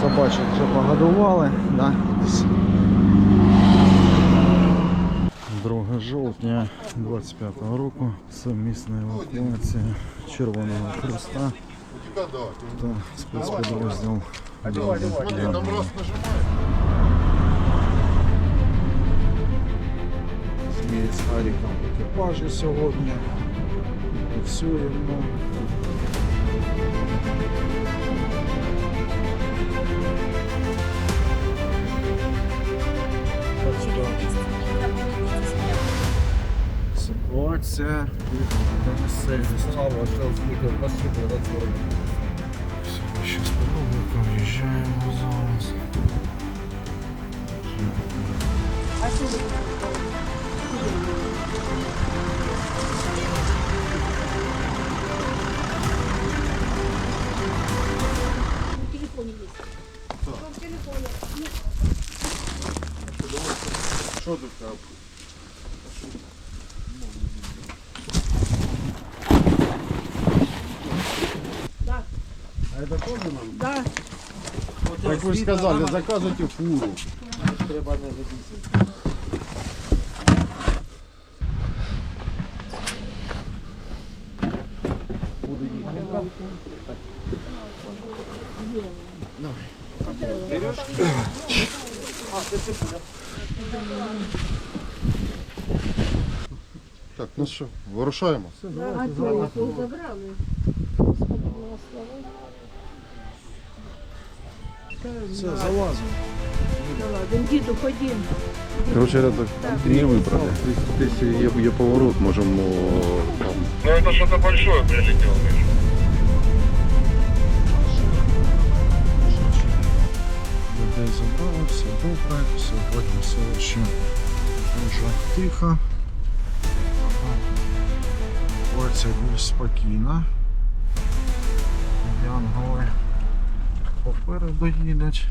Собачок вже погодували, да? десь. 2 жовтня 25 року совмісна евакуація Червоного Христа та спецпідрозділ. «Добрий Ми з Гаріком в екіпажі сьогодні. Працюємо. Подобником в'їжджаємо зараз. Есть. В телефоне. Що тут там? Да, А это тоже нам? да. Так вы же сказали, заказывайте фуру. Так, ну що, вирушаємо. А то забрали. Все, залазимо. Да ладно, діду, ходім. Короче, это не выбрали. Если є, є поворот, можемо там. Ну это что-то большое прилетело, Миша. Людей забрали, все добре. Сьогодні селище дуже тихо. Евакуація більш спокійна. Янголи попереду їдуть.